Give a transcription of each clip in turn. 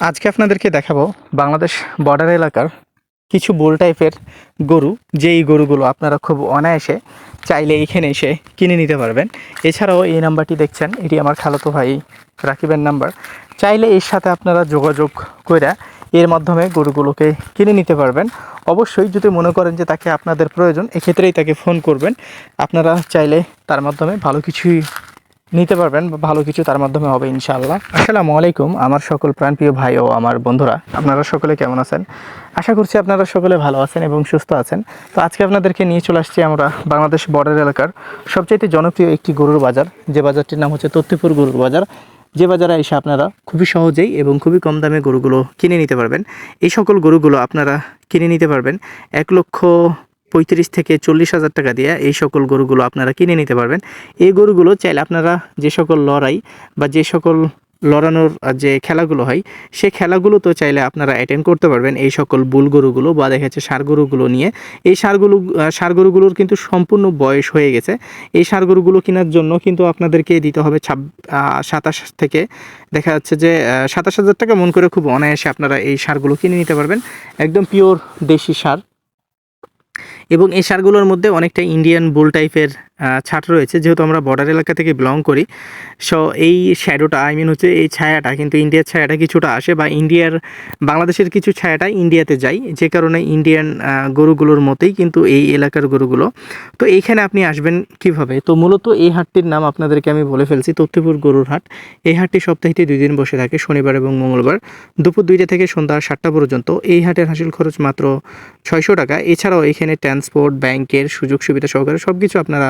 আজকে আপনাদেরকে দেখাবো বাংলাদেশ বর্ডার এলাকার কিছু বোল টাইপের গরু। যেই গরুগুলো আপনারা খুব অনায়াসে চাইলে এখানে এসে কিনে নিতে পারবেন। এছাড়াও এই নাম্বারটি দেখছেন, এটি আমার খালাতো ভাই রাকিবের নাম্বার। চাইলে এর সাথে আপনারা যোগাযোগ করে এর মাধ্যমে গরুগুলোকে কিনে নিতে পারবেন। অবশ্যই যদি মনে করেন যে তাকে আপনাদের প্রয়োজন, এক্ষেত্রেই তাকে ফোন করবেন। আপনারা চাইলে তার মাধ্যমে ভালো কিছুই নিতে পারবেন, ভালো কিছু তার মাধ্যমে হবে ইনশাআল্লাহ। আসসালামু আলাইকুম, আমার সকল প্রাণপ্রিয় ভাই ও আমার বন্ধুরা, আপনারা সকলে কেমন আছেন? আশা করছি আপনারা সকলে ভালো আছেন এবং সুস্থ আছেন। তো আজকে আপনাদেরকে নিয়ে চলে আসছি আমরা বাংলাদেশ বর্ডার এলাকার সবচাইতে জনপ্রিয় একটি গরুর বাজার। যে বাজারটির নাম হচ্ছে তত্ত্বপুর গরুর বাজার। যে বাজারে এসে আপনারা খুবই সহজেই এবং খুবই কম দামে গরুগুলো কিনে নিতে পারবেন। এই সকল গরুগুলো আপনারা কিনে নিতে পারবেন। এক লক্ষ পঁয়ত্রিশ থেকে চল্লিশ হাজার টাকা দিয়ে এই সকল গরুগুলো আপনারা কিনে নিতে পারবেন। এই গরুগুলো চাইলে আপনারা যে সকল লড়াই বা যে সকল লড়ানোর যে খেলাগুলো হয়, সে খেলাগুলো তো চাইলে আপনারা অ্যাটেন্ড করতে পারবেন এই সকল বুল গরুগুলো বা দেখা যাচ্ছে সার গরুগুলো নিয়ে। এই সারগুলো সার গরুগুলোর কিন্তু সম্পূর্ণ বয়স হয়ে গেছে। এই সার গরুগুলো কেনার জন্য কিন্তু আপনাদেরকে দিতে হবে ছাব সাতাশ থেকে, দেখা যাচ্ছে যে সাতাশ হাজার টাকা মন করে খুব অনায়াসে আপনারা এই সারগুলো কিনে নিতে পারবেন। একদম পিওর দেশি সার। এবং এই সারগুলোর মধ্যে অনেকটা ইন্ডিয়ান বুল টাইপের ছাট রয়েছে, যেহেতু আমরা বর্ডার এলাকা থেকে বিলং করি। সো এই শ্যাডোটা আই মিন হচ্ছে এই ছায়াটা, কিন্তু ইন্ডিয়ার ছায়াটা কিছুটা আসে বা ইন্ডিয়ার বাংলাদেশের কিছু ছায়াটা ইন্ডিয়াতে যায়, যে কারণে ইন্ডিয়ান গরুগুলোর মতোই কিন্তু এই এলাকার গরুগুলো। তো এইখানে আপনি আসবেন কীভাবে? তো মূলত এই হাটটির নাম আপনাদেরকে আমি বলে ফেলছি, তথ্যপুর গরুর হাট। এই হাটটি সপ্তাহে দুই দিন বসে থাকে, শনিবার এবং মঙ্গলবার, দুপুর দুইটা থেকে সন্ধ্যা সাতটা পর্যন্ত। এই হাটের হাসিল খরচ মাত্র ছয়শো টাকা। এছাড়াও এখানে ট্রান্সপোর্ট ব্যাংকের সুযোগ সুবিধা সহকারে সব কিছু আপনারা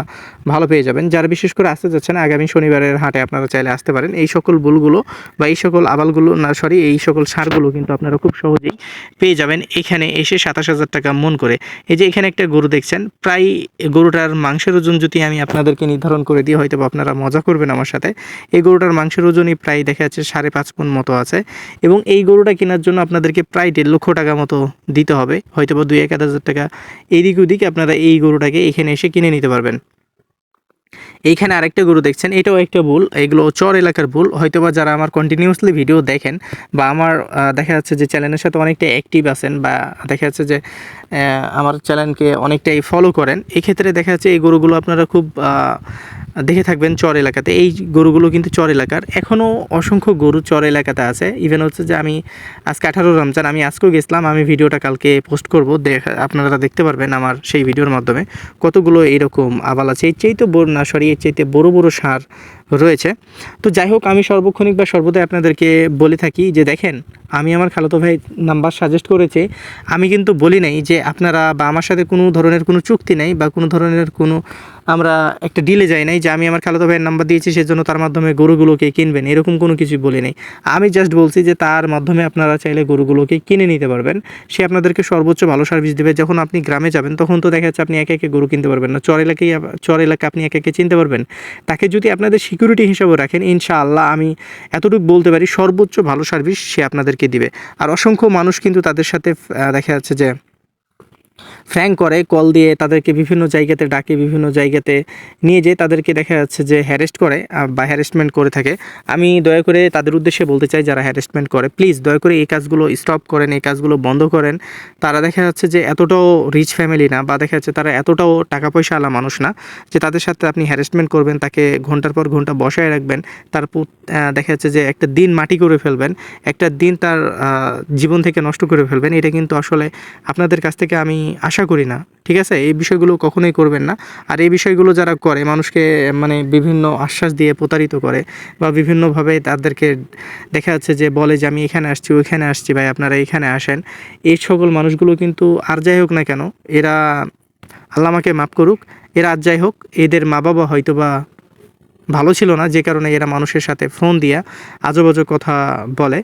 ভালো পেয়ে যাবেন। যারা বিশেষ করে আসতে যাচ্ছেন, আগামী শনিবারের হাটে আপনারা চাইলে আসতে পারেন। এই সকল বুলগুলো বা এই সকল আবালগুলো, না সরি এই সকল সারগুলো কিন্তু আপনারা খুব সহজেই পেয়ে যাবেন। এখানে এসে সাতাশ হাজার টাকা মন করে। এই যে এখানে একটা গরু দেখছেন, প্রায় গরুটার মাংসের ওজন যদি আমি আপনাদেরকে নির্ধারণ করে দিই হয়তো আপনারা মজা করবেন আমার সাথে। এই গরুটার মাংসের ওজনই প্রায় দেখা যাচ্ছে সাড়ে পাঁচ পন মতো আছে। এবং এই গরুটা কেনার জন্য আপনাদেরকে প্রায় দেড় লক্ষ টাকা মতো দিতে হবে। হয়তো বা দুই এক হাজার টাকা। এদিক ওদিক আপনারা এই গরুটাকে এখানে এসে কিনে নিতে পারবেন। এইখানে আরেকটা গরু দেখছেন, এটাও একটা ভুল, এগুলো চর এলাকার ভুল। হয়তোবা যারা আমার কন্টিনিউসলি ভিডিও দেখেন বা আমার দেখা যাচ্ছে যে চ্যানেলের সাথে অনেকটা অ্যাক্টিভ আছেন বা দেখা যাচ্ছে যে আমার চ্যানেলকে অনেকটাই ফলো করেন, এক্ষেত্রে দেখা যাচ্ছে এই গরুগুলো আপনারা খুব দেখে থাকবেন চর এলাকাতে। এই গরুগুলো কিন্তু চর এলাকার। এখনও অসংখ্য গরু চর এলাকাতে আছে। ইভেন হচ্ছে যে আমি আজকে আঠারো রমজান, আমি আজকেও গেছিলাম। আমি ভিডিওটা কালকে পোস্ট করব। দেখা, আপনারা দেখতে পারবেন আমার সেই ভিডিওর মাধ্যমে কতগুলো এরকম আবাল আছে। এর চাইতে বড় না, সরি, এর চাইতে বড় বড় সার রয়েছে। তো যাই হোক, আমি সর্বক্ষণিক বা সর্বদাই আপনাদেরকে বলে থাকি যে দেখেন, আমি আমার খালাতো ভাই নাম্বার সাজেস্ট করেছে। আমি কিন্তু বলি নাই যে আপনারা বা আমার সাথে কোনো ধরনের কোনো চুক্তি নেই বা কোনো ধরনের কোনো আমরা একটা ডিলে যাই নাই যে আমি আমার খালাতো ভাইয়ের নাম্বার দিয়েছি, সেজন্য তার মাধ্যমে গরুগুলোকে কিনবেন, এরকম কোনো কিছু বলি নাই। আমি জাস্ট বলছি যে তার মাধ্যমে আপনারা চাইলে গরুগুলোকে কিনে নিতে পারবেন। সে আপনাদেরকে সর্বোচ্চ ভালো সার্ভিস দেবে। যখন আপনি গ্রামে যাবেন, তখন তো দেখা যাচ্ছে আপনি একে একে গরু কিনতে পারবেন না। চর এলাকায় চর এলাকা আপনি একে একে চিনতে পারবেন। তাকে যদি আপনাদের সিকিউরিটি হিসাবে রাখেন, ইনশাআল্লাহ আমি এতটুকু বলতে পারি, সর্বোচ্চ ভালো সার্ভিস সে আপনাদেরকে দিবে। আর অসংখ্য মানুষ কিন্তু তাদের সাথে দেখা যাচ্ছে যে ফ্র্যাঙ্ক করে, কল দিয়ে তাদেরকে বিভিন্ন জায়গাতে ডাকে, বিভিন্ন জায়গাতে নিয়ে যেয়ে তাদেরকে দেখা যাচ্ছে যে হ্যারেস্ট করে বা হ্যারেসমেন্ট করে থাকে। আমি দয়া করে তাদের উদ্দেশ্যে বলতে চাই, যারা হ্যারেসমেন্ট করে প্লিজ দয়া করে এই কাজগুলো স্টপ করেন, এই কাজগুলো বন্ধ করেন। তারা দেখা যাচ্ছে যে এতটাও রিচ ফ্যামিলি না বা দেখা যাচ্ছে তারা এতটাও টাকা পয়সা আলা মানুষ না যে তাদের সাথে আপনি হ্যারেসমেন্ট করবেন, তাকে ঘণ্টার পর ঘণ্টা বসায় রাখবেন, তার দেখা যাচ্ছে যে একটা দিন মাটি করে ফেলবেন, একটা দিন তার জীবন থেকে নষ্ট করে ফেলবেন। এটা কিন্তু আসলে আপনাদের কাছ থেকে আমি আশা করি না, ঠিক আছে? এই বিষয়গুলো কখনোই করবেন না। আর এই বিষয়গুলো যারা করে, মানুষকে মানে বিভিন্ন আশ্বাস দিয়ে প্রতারিত করে বা বিভিন্নভাবে তাদেরকে দেখা যাচ্ছে যে বলে যে, আমি এখানে আসছি, ওইখানে আসছি, ভাই, আপনারা এখানে আসেন। এই সকল মানুষগুলো কিন্তু আর যাই হোক না কেন, এরা আল্লাহ আমাকে মাফ করুক, এরা আর যাই হোক, এদের মা বাবা হয়তো বা ভালো ছিল না, যে কারণে এরা মানুষের সাথে ফোন দিয়া আজেবাজে কথা বলে।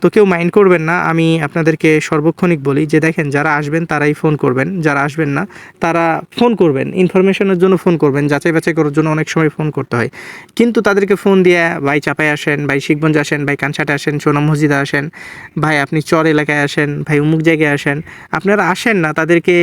তো কেউ মাইন্ড করবেন না, আমি আপনাদেরকে সর্বক্ষণিক বলি যে দেখেন, যারা আসবেন তারাই ফোন করবেন, যারা আসবেন না তারা ফোন করবেন, ইনফরমেশনের জন্য ফোন করবেন, যাচাই বাছাই করার জন্য অনেক সময় ফোন করতে হয়। কিন্তু তাদেরকে ফোন দিয়ে ভাই চাপায় আসেন, ভাই শিখগঞ্জ আসেন, ভাই কানসাটে আসেন সোনাম মসজিদে আসেন, ভাই আপনি চর এলাকায় আসেন, ভাই উমুক জায়গায় আসেন, আপনারা আসেন না, তাদেরকে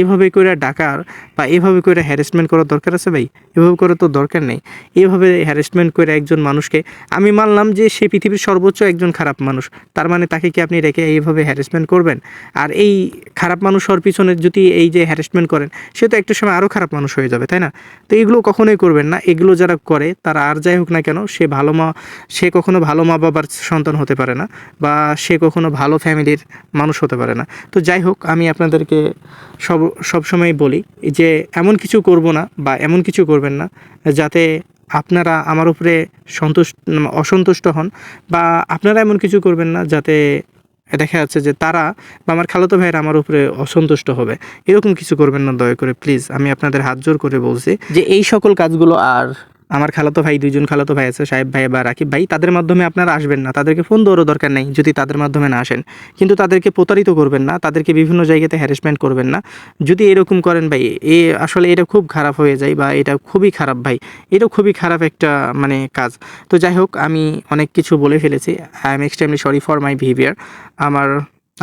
এভাবে করে ডাকার বা এভাবে করে হ্যারাসমেন্ট করার দরকার আছে ভাই? এভাবে করে তো দরকার নেই। এভাবে এইভাবে হ্যারাসমেন্ট করে একজন মানুষকে, আমি মানলাম যে সে পৃথিবীর সর্বোচ্চ একজন খারাপ মানুষ। তার মানে তাকে কি আপনি রেখে এইভাবে হ্যারাসমেন্ট করবেন? আর এই খারাপ মানুষ হওয়ার পিছনে যদি এই যে হ্যারাসমেন্ট করেন, সে তো একটা সময় আরও খারাপ মানুষ হয়ে যাবে, তাই না? তো এগুলো কখনোই করবেন না। এগুলো যারা করে, তারা আর যাই হোক না কেন, সে ভালো মা, সে কখনো ভালো মা বাবার সন্তান হতে পারে না বা সে কখনো ভালো ফ্যামিলির মানুষ হতে পারে না। তো যাই হোক, আমি আপনাদেরকে সব, সবসময় বলি যে এমন কিছু করব না বা এমন কিছু করবেন না যাতে আপনারা আমার উপরে সন্তুষ্ট, অসন্তুষ্ট হন বা আপনারা এমন কিছু করবেন না যাতে দেখা যাচ্ছে যে তারা বা আমার খালাতো ভাইয়েরা আমার উপরে অসন্তুষ্ট হবে। এরকম কিছু করবেন না দয়া করে, প্লিজ। আমি আপনাদের হাত জোর করে বলছি। যে এই সকল কাজগুলো আর আমার খালাতো ভাই, দুইজন খালাতো ভাই আছে, সাহেব ভাই বা রাকিব ভাই, তাদের মাধ্যমে আপনারা আসবেন না। তাদেরকে ফোন দেওয়ারও দরকার নেই, যদি তাদের মাধ্যমে না আসেন। কিন্তু তাদেরকে প্রতারিত করবেন না, তাদেরকে বিভিন্ন জায়গাতে হ্যারাসমেন্ট করবেন না। যদি এরকম করেন ভাই, এ আসলে এটা খুব খারাপ হয়ে যায় বা এটা খুবই খারাপ ভাই। এটা খুবই খারাপ একটা মানে কাজ। তো যাই হোক, আমি অনেক কিছু বলে ফেলেছি। I am extremely sorry for my behaviour আমার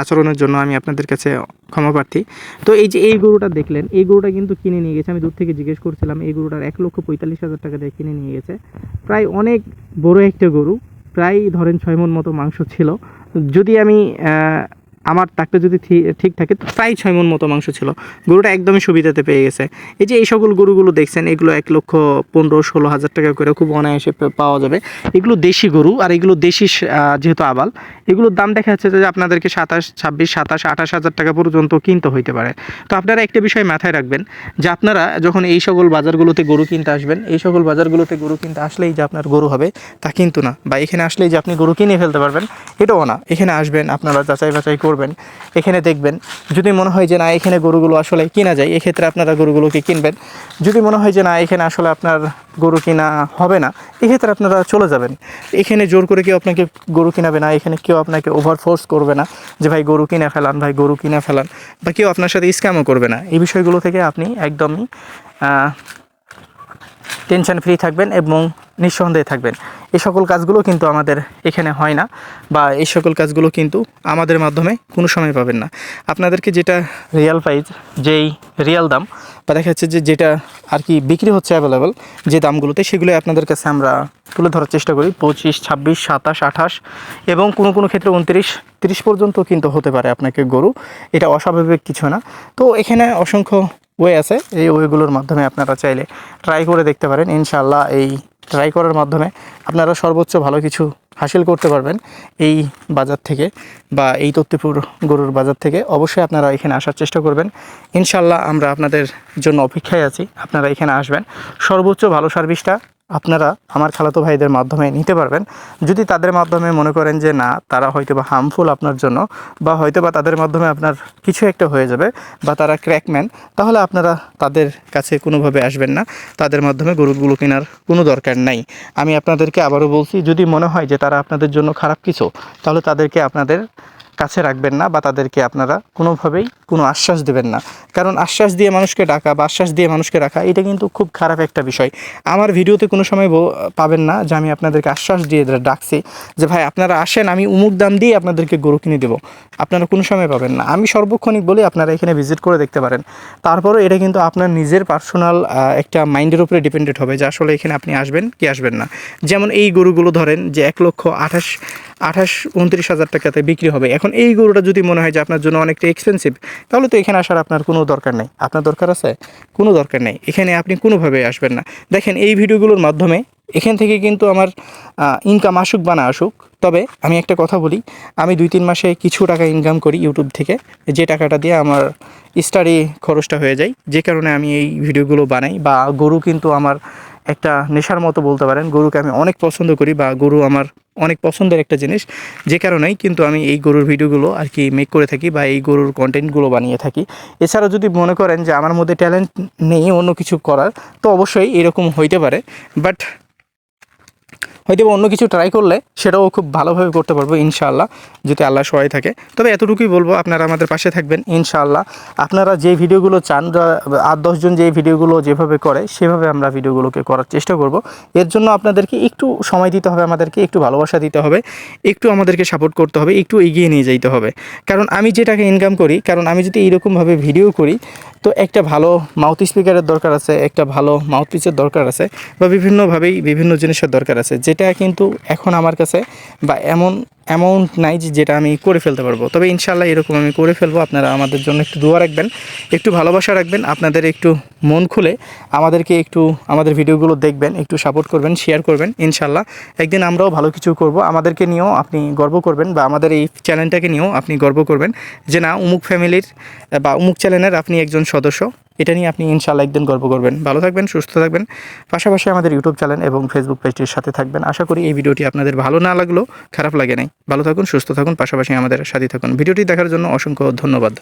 আচরণের জন্য আমি আপনাদের কাছে ক্ষমা প্রার্থী। তো এই যে এই গরুটা দেখলেন, এই গরুটা কিন্তু কিনে নিয়ে গেছে। আমি দূর থেকে জিজ্ঞেস করছিলাম, এই গরুটার এক লক্ষ পঁয়তাল্লিশ হাজার টাকা দিয়ে কিনে নিয়ে গেছে। প্রায় অনেক বড় একটা গরু, প্রায় ধরেন ছয় মন মতো মাংস ছিল। যদি আমি আমার তাকটা যদি ঠিক থাকে, তো প্রায় ছয় মন মতো মাংস ছিল। গরুটা একদমই সুবিধাতে পেয়ে গেছে। এই যে এই সকল গরুগুলো দেখছেন, এগুলো এক লক্ষ পনেরো, ষোলো হাজার টাকা করে খুব অনায়াসে পাওয়া যাবে। এগুলো দেশি গরু আর এগুলো দেশি যেহেতু আবাল, এগুলোর দাম দেখা যাচ্ছে যে আপনাদেরকে সাতাশ, ছাব্বিশ, সাতাশ, আঠাশ হাজার টাকা পর্যন্ত কিনতে হইতে পারে। তো আপনারা একটা বিষয় মাথায় রাখবেন যে আপনারা যখন এই সকল বাজারগুলোতে গরু কিনতে আসবেন, এই সকল বাজারগুলোতে গরু কিনতে আসলেই যে আপনার গরু হবে, তা কিন্তু না। বা এখানে আসলেই যে আপনি গরু কিনে ফেলতে পারবেন, এটাও না। এখানে আসবেন, আপনারা যাচাই বাছাই করবেন। এখানে দেখবেন, যদি মনে হয় যে না, এখানে গরুগুলো আসলে কিনা যায়, এক্ষেত্রে আপনারা গরুগুলোকে কিনবেন। যদি মনে হয় যে না, এখানে আসলে আপনার গরু কিনা হবে না, এক্ষেত্রে আপনারা চলে যাবেন। এখানে জোর করে কেউ আপনাকে গরু কিনাবে না, এখানে কেউ আপনাকে ওভার ফোর্স করবে না যে, ভাই, গরু কিনে ফেলান, ভাই, গরু কিনে ফেলান। বা কেউ আপনার সাথে স্ক্যামও করবে না। এই বিষয়গুলো থেকে আপনি একদমই টেনশন ফ্রি থাকবেন এবং নিঃসন্দেহে থাকবেন। এই সকল কাজগুলো কিন্তু আমাদের এখানে হয় না বা এই সকল কাজগুলো কিন্তু আমাদের মাধ্যমে কোনো সময় পাবেন না। আপনাদেরকে যেটা রিয়াল প্রাইস, যেই রিয়াল দাম বা দেখা যাচ্ছে যে যেটা আর কি বিক্রি হচ্ছে অ্যাভেলেবেল যে দামগুলোতে সেগুলো আপনাদের কাছে আমরা তুলে ধরার চেষ্টা করি। পঁচিশ, ছাব্বিশ, সাতাশ, আঠাশ এবং কোনো কোনো ক্ষেত্রে উনত্রিশ, তিরিশ পর্যন্ত কিন্তু হতে পারে আপনাকে গরু। এটা অস্বাভাবিক কিছু না। তো এখানে অসংখ্য ওয়ে আছে। এই ওয়েগুলোর মাধ্যমে আপনারা চাইলে ট্রাই করে দেখতে পারেন। ইনশাআল্লাহ এই ট্রাই করার মাধ্যমে আপনারা সর্বোচ্চ ভালো কিছু হাসিল করতে পারবেন এই বাজার থেকে বা এই তত্ত্বপুর গরুর বাজার থেকে। অবশ্যই আপনারা এখানে আসার চেষ্টা করবেন। ইনশাল্লাহ আমরা আপনাদের জন্য অপেক্ষায় আছি। আপনারা এখানে আসবেন। সর্বোচ্চ ভালো সার্ভিসটা আপনারা আমার খালাতো ভাইদের মাধ্যমে নিতে পারবেন। যদি তাদের মাধ্যমে মনে করেন যে, না, তারা হয়তো বা হার্মফুল আপনার জন্য বা হয়তো বা তাদের মাধ্যমে আপনার কিছু একটা হয়ে যাবে বা তারা ক্র্যাকম্যান তাহলে আপনারা তাদের কাছে কোনোভাবে আসবেন না। তাদের মাধ্যমে গরুগুলো কেনার কোনো দরকার নাই। আমি আপনাদেরকে আবারও বলছি, যদি মনে হয় যে তারা আপনাদের জন্য খারাপ কিছু, তাহলে তাদেরকে আপনাদের কাছে রাখবেন না বা তাদেরকে আপনারা কোনোভাবেই কোনো আশ্বাস দেবেন না। কারণ আশ্বাস দিয়ে মানুষকে ডাকা বা আশ্বাস দিয়ে মানুষকে রাখা, এটা কিন্তু খুব খারাপ একটা বিষয়। আমার ভিডিওতে কোনো সময় পাবেন না যে আমি আপনাদেরকে আশ্বাস দিয়ে ডাকছি যে, ভাই, আপনারা আসেন, আমি উমুক দাম দিয়ে আপনাদেরকে গরু কিনে দেবো। আপনারা কোনো সময় পাবেন না। আমি সর্বক্ষণিক বলি, আপনারা এখানে ভিজিট করে দেখতে পারেন। তারপরেও এটা কিন্তু আপনার নিজের পার্সোনাল একটা মাইন্ডের উপরে ডিপেন্ডেড হবে যে, আসলে এখানে আপনি আসবেন কি আসবেন না। যেমন এই গরুগুলো ধরেন যে, এক লক্ষ আঠাশ আঠাশ, উনত্রিশ হাজার টাকাতে বিক্রি হবে। এখন এই গরুটা যদি মনে হয় যে আপনার জন্য অনেকটা এক্সপেন্সিভ তাহলে তো এখানে আসার আপনার কোনো দরকার নেই। আপনার দরকার আছে? কোনো দরকার নেই। এখানে আপনি কোনোভাবে আসবেন না। দেখেন, এই ভিডিওগুলোর মাধ্যমে এখান থেকে কিন্তু আমার ইনকাম আসুক বা না আসুক, তবে আমি একটা কথা বলি। আমি দুই তিন মাসে কিছু টাকা ইনকাম করি ইউটিউব থেকে। যে টাকাটা দিয়ে আমার স্টাডি খরচটা হয়ে যায়। যে কারণে আমি এই ভিডিওগুলো বানাই বা গরু কিন্তু আমার একটা নেশার মতো বলতে পারেন। গরুকে আমি অনেক পছন্দ করি বা গরু আমার অনেক পছন্দের একটা জিনিস। যে কারণেই কিন্তু আমি এই গরুর ভিডিওগুলো আর কি মেক করে থাকি বা এই গরুর কন্টেন্টগুলো বানিয়ে থাকি। এছাড়া যদি মনে করেন যে আমার মধ্যে ট্যালেন্ট নেই অন্য কিছু করার, তো অবশ্যই এরকম হইতে পারে। বাট হয়তো অন্য কিছু ট্রাই করলে সেটাও খুব ভালোভাবে করতে পারব, ইনশাআল্লাহ, যদি আল্লাহ সহায় থাকে। তবে এতটুকুই বলব, আপনারা আমাদের পাশে থাকবেন, ইনশাআল্লাহ। আপনারা যে ভিডিওগুলো চান আট দশজন যে ভিডিওগুলো যেভাবে করে, সেভাবে আমরা ভিডিওগুলোকে করার চেষ্টা করব। এর জন্য আপনাদেরকে একটু সময় দিতে হবে, আমাদেরকে একটু ভালোবাসা দিতে হবে, একটু আমাদেরকে সাপোর্ট করতে হবে, একটু এগিয়ে নিয়ে যেতে হবে। কারণ আমি যে টাকা ইনকাম করি, কারণ আমি যদি এইরকমভাবে ভিডিও করি তো একটা ভালো মাউথ স্পিকারের দরকার আছে, একটা ভালো মাউথ পিসের দরকার আছে, বা বিভিন্নভাবেই বিভিন্ন জিনিসের দরকার আছে, যেটা কিন্তু এখন আমার কাছে বা এমন অ্যামাউন্ট নাই যেটা আমি করে ফেলতে পারব। তবে ইনশাল্লাহ এরকম আমি করে ফেলব। আপনারা আমাদের জন্য একটু দোয়া রাখবেন, একটু ভালোবাসা রাখবেন, আপনাদের একটু মন খুলে আমাদেরকে একটু আমাদের ভিডিওগুলো দেখবেন, একটু সাপোর্ট করবেন শেয়ার করবেন ইনশাল্লাহ একদিন আমরাও ভালো কিছু করব। আমাদেরকে নিয়েও আপনি গর্ব করবেন বা আমাদের এই চ্যানেলটাকে নিয়েও আপনি গর্ব করবেন যে না উমুক ফ্যামিলির বা উমুক চ্যানেলের আপনি একজন সদস্য। এটা নিয়ে আপনি ইনশাল্লাহ একদিন গল্প করবেন। ভালো থাকবেন, সুস্থ থাকবেন। পাশাপাশি আমাদের ইউটিউব চ্যানেল এবং ফেসবুক পেজটির সাথে থাকবেন। আশা করি এই ভিডিওটি আপনাদের ভালো না লাগল, খারাপ লাগে নাই। ভালো থাকুন, সুস্থ থাকুন, পাশাপাশি আমাদের সাথে থাকুন। ভিডিওটি দেখার জন্য অসংখ্য ধন্যবাদ।